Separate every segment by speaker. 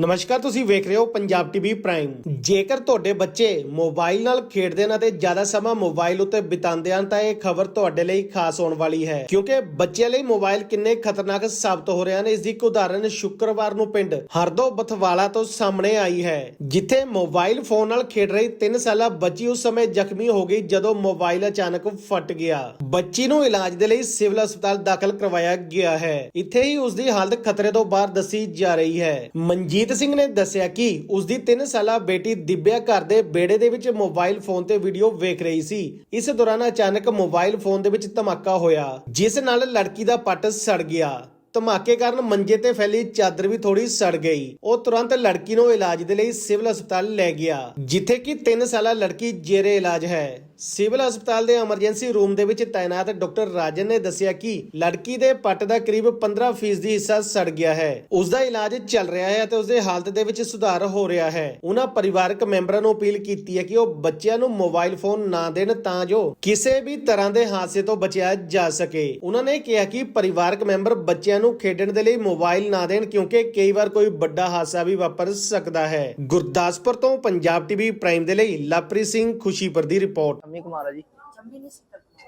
Speaker 1: ਨਮਸਕਾਰ, ਤੁਸੀਂ ਵੇਖ ਰਹੇ ਹੋ ਪੰਜਾਬ ਟੀਵੀ ਪ੍ਰਾਈਮ। ਜੇਕਰ ਤੁਹਾਡੇ ਬੱਚੇ ਮੋਬਾਈਲ ਨਾਲ ਖੇਡਦੇ ਹਨ ਅਤੇ ਜ਼ਿਆਦਾ ਸਮਾਂ ਮੋਬਾਈਲ ਉੱਤੇ ਬਿਤਾਉਂਦੇ ਹਨ, ਤਾਂ ਇਹ ਖਬਰ ਤੁਹਾਡੇ ਲਈ ਖਾਸ ਹੋਣ ਵਾਲੀ ਹੈ। ਕਿਉਂਕਿ ਬੱਚਿਆਂ ਲਈ ਮੋਬਾਈਲ ਕਿੰਨੇ ਖਤਰਨਾਕ ਸਾਬਤ ਹੋ ਰਹੇ ਹਨ, ਇਸ ਦੀ ਇੱਕ ਉਦਾਹਰਨ ਸ਼ੁੱਕਰਵਾਰ ਨੂੰ ਪਿੰਡ ਹਰਦੋ ਬਥਵਾਲਾ ਤੋਂ ਸਾਹਮਣੇ ਆਈ ਹੈ, ਜਿੱਥੇ ਮੋਬਾਈਲ ਫੋਨ ਨਾਲ ਖੇਡ ਰਹੀ 3 ਸਾਲਾ ਬੱਚੀ ਉਸ ਸਮੇਂ ਜ਼ਖਮੀ ਹੋ ਗਈ ਜਦੋਂ ਮੋਬਾਈਲ ਅਚਾਨਕ ਫਟ ਗਿਆ। ਬੱਚੀ ਨੂੰ ਇਲਾਜ ਦੇ ਲਈ ਸਿਵਲ ਹਸਪਤਾਲ ਦਾਖਲ ਕਰਵਾਇਆ ਗਿਆ ਹੈ। ਇੱਥੇ ਹੀ ਉਸ ਦੀ ਹਾਲਤ ਖਤਰੇ ਤੋਂ ਬਾਹਰ ਦੱਸੀ ਜਾ ਰਹੀ ਹੈ। ਮਨਜੀਤ ਸਿੰਘ ਨੇ ਦੱਸਿਆ ਕਿ ਉਸ ਦੀ 3 ਸਾਲਾ ਬੇਟੀ ਦਿਬਿਆ ਘਰ ਦੇ ਬੇੜੇ ਦੇ ਵਿੱਚ ਮੋਬਾਈਲ ਫੋਨ ਤੇ ਵੀਡੀਓ ਵੇਖ ਰਹੀ ਸੀ। ਇਸ ਦੌਰਾਨ ਅਚਾਨਕ ਮੋਬਾਈਲ ਫੋਨ ਦੇ ਵਿੱਚ ਧਮਾਕਾ ਹੋਇਆ, ਜਿਸ ਨਾਲ ਲੜਕੀ ਦਾ ਪੱਟ ਸੜ ਗਿਆ। ਧਮਾਕੇ ਕਾਰਨ ਮੰਜੇ ਤੇ ਫੈਲੀ ਚਾਦਰ ਵੀ ਥੋੜੀ ਸੜ ਗਈ। ਉਹ ਤੁਰੰਤ ਲੜਕੀ ਨੂੰ ਇਲਾਜ ਦੇ ਲਈ ਸਿਵਲ ਹਸਪਤਾਲ ਲੈ ਗਿਆ, ਜਿੱਥੇ ਕਿ 3 ਸਾਲਾ ਲੜਕੀ ਜੇਰੇ ਇਲਾਜ ਹੈ। ਸਿਵਲ ਹਸਪਤਾਲ ਦੇ ਐਮਰਜੈਂਸੀ ਰੂਮ ਦੇ ਵਿੱਚ ਤਾਇਨਾਤ ਡਾਕਟਰ ਰਾਜਨ ਨੇ ਦੱਸਿਆ ਕਿ ਲੜਕੀ ਦੇ ਪੱਟ ਦਾ ਕਰੀਬ 15% ਦੀ ਹਿੱਸਾ ਸੜ ਗਿਆ ਹੈ। ਉਸ ਦਾ ਇਲਾਜ ਚੱਲ ਰਿਹਾ ਹੈ ਅਤੇ ਉਸ ਦੇ ਹਾਲਤ ਦੇ ਵਿੱਚ ਸੁਧਾਰ ਹੋ ਰਿਹਾ ਹੈ। ਉਹਨਾਂ ਪਰਿਵਾਰਕ ਮੈਂਬਰਾਂ ਨੂੰ ਅਪੀਲ ਕੀਤੀ ਹੈ ਕਿ ਉਹ ਬੱਚਿਆਂ ਨੂੰ ਮੋਬਾਈਲ ਫੋਨ ਨਾ ਦੇਣ ਤਾਂ ਜੋ ਕਿਸੇ ਵੀ ਤਰ੍ਹਾਂ ਦੇ ਹਾਦਸੇ ਤੋਂ ਬਚਿਆ ਜਾ ਸਕੇ। ਉਹਨਾਂ ਨੇ ਕਿਹਾ ਕਿ ਪਰਿਵਾਰਕ ਮੈਂਬਰ ਬੱਚਿਆਂ ਨੂੰ ਖੇਡਣ ਦੇ ਲਈ ਮੋਬਾਈਲ ਨਾ ਦੇਣ ਕਿਉਂਕਿ ਕਈ ਵਾਰ ਕੋਈ ਵੱਡਾ ਹਾਦਸਾ ਵੀ ਵਾਪਰ ਸਕਦਾ ਹੈ। ਗੁਰਦਾਸਪੁਰ ਤੋਂ ਪੰਜਾਬ ਟੀਵੀ ਪ੍ਰਾਈਮ ਦੇ ਲਈ ਲਵਪ੍ਰੀਤ ਸਿੰਘ ਖੁਸ਼ੀਪੁਰ ਦੀ ਰਿਪੋਰਟ।
Speaker 2: ਅੰਮੀ ਕੁਮਾਰ ਆ ਜੀ।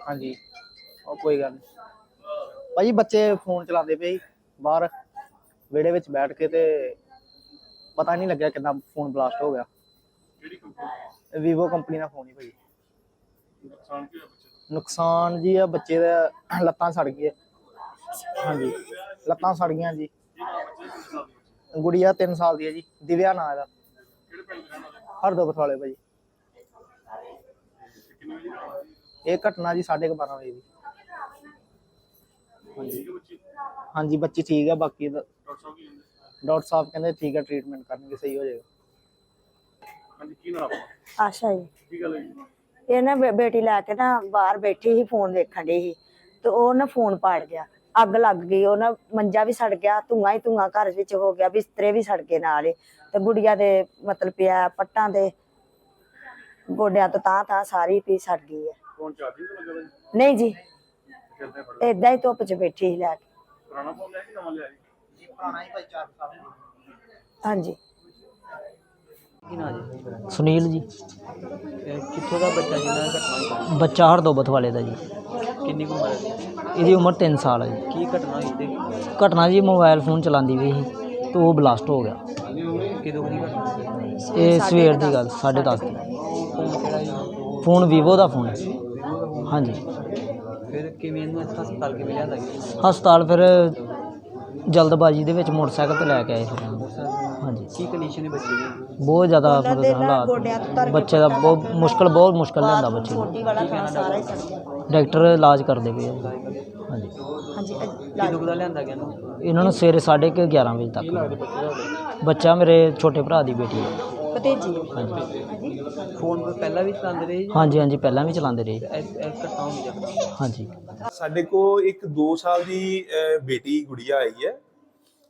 Speaker 2: ਹਾਂਜੀ। ਉਹ ਕੋਈ ਗੱਲ ਨਹੀਂ। ਭਾਜੀ ਬੱਚੇ ਫੋਨ ਚਲਾਉਂਦੇ ਪਏ ਸੀ ਬਾਹਰ ਵਿਹੜੇ ਵਿੱਚ ਬੈਠ ਕੇ ਤੇ ਪਤਾ ਨਹੀਂ ਲੱਗਿਆ ਕਿੰਨਾ ਫੋਨ ਬਲਾਸਟ ਹੋ ਗਿਆ। ਕਿਹੜੀ ਵੀਵੋ ਕੰਪਨੀ ਦਾ ਫੋਨ ਹੀ ਭਾਜੀ। ਨੁਕਸਾਨ ਕੀ ਹੋਇਆ ਬੱਚੇ ਨੁਕਸਾਨ ਜੀ ਆ ਬੱਚੇ ਦਾ ਲੱਤਾਂ ਸੜ ਗਈਆਂ। ਹਾਂਜੀ। ਲੱਤਾਂ ਸੜ ਗਈਆਂ ਜੀ। ਗੁੜੀਆ 3 ਸਾਲ ਦੀ ਹੈ ਜੀ। ਦਿਵਿਆ ਨਾਂ ਇਹਦਾ। ਹਰਦੋ ਬਥਾਲੇ ਭਾਜੀ। ਇਹ ਘਟਨਾ ਜੀ 12:30 ਵਜੇ ਦੀ। ਹਾਂਜੀ ਹਾਂਜੀ ਬੱਚੀ ਠੀਕ ਹੈ ਬਾਕੀ ਦਾ- ਡਾਕਟਰ ਸਾਹਿਬ ਕਹਿੰਦੇ ਠੀਕ ਹੈ ਟ੍ਰੀਟਮੈਂਟ ਕਰਨਗੇ ਸਹੀ ਹੋ ਜਾਏਗਾ।
Speaker 3: ਆਸ਼ਾ ਜੀ। ਇਹ ਨਾ ਬੇਟੀ ਲੈ ਕੇ ਨਾ ਬਾਹਰ ਬੈਠੀ ਸੀ ਫੋਨ ਵੇਖਣ ਡਈ ਸੀ। ਤੇ ਉਹ ਨਾ ਫੋਨ ਪਾੜ ਗਿਆ। ਅੱਗ ਲੱਗ ਗਈ ਉਹ ਨਾ ਮੰਜਾ ਵੀ ਸੜ ਗਿਆ ਧੂੰਆਂ ਹੀ ਧੂੰਆਂ ਘਰ ਵਿੱਚ ਹੋ ਗਿਆ ਬਿਸਤਰੇ ਵੀ ਸੜ ਗਏ ਨਾਲ ਹੀ। ਤੇ ਗੁੜੀਆ ਦੇ ਮਤਲਬ ਪਿਆ ਪੱਟਾਂ ਦੇ ਗੋਡਿਆਂ ਤੋਂ ਤਾਂ ਤਾਂ ਸਾਰੀ ਪੀ ਸੜ ਗਈ ਹੈ।
Speaker 4: ਫੋਨ ਚਾਰਜਿੰਗ ਤੇ ਲੱਗਾ ਹੋਇਆ ਜੀ?
Speaker 3: ਨਹੀਂ ਜੀ।
Speaker 4: ਫੜਿਆ
Speaker 3: ਏਦਾਂ ਹੀ ਧੁੱਪ 'ਚ ਬੈਠੀ ਸੀ ਲੈ ਕੇ।
Speaker 4: ਪੁਰਾਣਾ ਫੋਨ ਲਿਆ ਕਿ ਨਵਾਂ ਲਿਆ ਜੀ?
Speaker 2: ਜੀ ਪੁਰਾਣਾ ਹੀ ਭਾਈ 4 ਸਾਲ
Speaker 3: ਹਾਂਜੀ।
Speaker 5: ਸੁਨੀਲ ਜੀ।
Speaker 2: ਇਹ ਕਿੱਥੋਂ ਦਾ ਬੱਚਾ ਜਿਹਨਾਂ ਦਾ ਘਟਨਾ ਹੋਈ
Speaker 5: ਬੱਚਾ ਹਰਦੋਬਤ ਵਾਲੇ ਦਾ ਜੀ।
Speaker 2: ਕਿੰਨੀ ਕੁ ਉਮਰ ਹੈ?
Speaker 5: ਇਹਦੀ ਉਮਰ 3 ਸਾਲ ਹੈ ਜੀ।
Speaker 2: ਕੀ ਘਟਨਾ ਹੋਈ ਤੇ?
Speaker 5: ਘਟਨਾ ਜੀ ਮੋਬਾਈਲ ਫੋਨ ਚਲਾਉਂਦੀ ਵੀ ਸੀ ਤੇ ਉਹ ਬਲਾਸਟ ਹੋ ਗਿਆ।
Speaker 2: ਕਿਦੋਂ ਦੀ ਘਟਨਾ?
Speaker 5: ਇਹ ਸਵੇਰ ਦੀ ਗੱਲ 10:30 ਦੀ।
Speaker 2: ਫੋਨ ਕਿਹੜਾ ਜੀ?
Speaker 5: ਫੋਨ ਵੀਵੋ ਦਾ ਫੋਨ ਹੈ। ਹਾਂਜੀ।
Speaker 2: ਫਿਰ ਕਿਵੇਂ ਇਹਨੂੰ ਇੱਥੇ ਹਸਪਤਾਲ ਕਿਵੇਂ ਲਿਆਂਦਾ ਗਿਆ
Speaker 5: ਹਸਪਤਾਲ ਫਿਰ ਜਲਦਬਾਜ਼ੀ ਦੇ ਵਿੱਚ ਮੋਟਰਸਾਈਕਲ ਤੇ ਲੈ ਕੇ ਆਏ ਫਿਰ। ਹਾਂਜੀ।
Speaker 2: ਕੀ ਕੰਡੀਸ਼ਨ ਹੈ ਬੱਚੇ ਦੀ?
Speaker 5: ਬਹੁਤ ਜ਼ਿਆਦਾ ਮਤਲਬ ਹਾਲਾਤ ਬੱਚੇ ਦਾ ਬਹੁਤ ਮੁਸ਼ਕਲ ਬਹੁਤ ਮੁਸ਼ਕਲ ਲੈਂਦਾ ਬੱਚੇ ਨੂੰ।
Speaker 3: ਛੋਟੀ ਵਾਲਾ ਥਾਂ ਸਾਰਾ ਹੀ ਸੜ ਗਿਆ
Speaker 5: ਡਾਕਟਰ ਇਲਾਜ ਕਰਦੇ ਪਏ ਆ। ਜੀ। ਹਾਂਜੀ
Speaker 3: ਹਾਂਜੀ
Speaker 2: ਕਿਦੋਂ ਦਾ ਲਿਆਂਦਾ ਗਿਆ ਇਹਨੂੰ
Speaker 5: ਇਹਨਾਂ ਨੂੰ ਸਵੇਰੇ 11:30 ਵਜੇ ਤੱਕ। ਬੱਚਾ ਮੇਰੇ ਛੋਟੇ ਭਰਾ ਦੀ ਬੇਟੀ ਹੈ
Speaker 3: ਭਤੀਜੀ।
Speaker 5: ਹਾਂਜੀ।
Speaker 2: ਫੋਨ ਕੋਈ ਪਹਿਲਾਂ ਵੀ ਚਲਾਉਂਦੇ ਰਹੇ ਜੀ?
Speaker 5: ਹਾਂਜੀ ਹਾਂਜੀ ਪਹਿਲਾਂ ਵੀ ਚਲਾਉਂਦੇ ਰਹੇ।
Speaker 2: ਇਹ ਇਹ ਘਟਨਾ ਹੋਈ ਜਦੋਂ
Speaker 5: ਹਾਂਜੀ।
Speaker 6: ਸਾਡੇ ਕੋਲ ਇੱਕ 2 ਸਾਲ ਦੀ ਅਹ, ਬੇਟੀ ਗੁੜੀਆ ਆਈ ਹੈ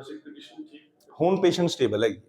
Speaker 4: ਵੈਸੇ ਕੰਡੀਸ਼ਨ ਠੀਕ
Speaker 6: ਹੁਣ ਪੇਸ਼ੈਂਟ ਸਟੇਬਲ ਹੈਗੀ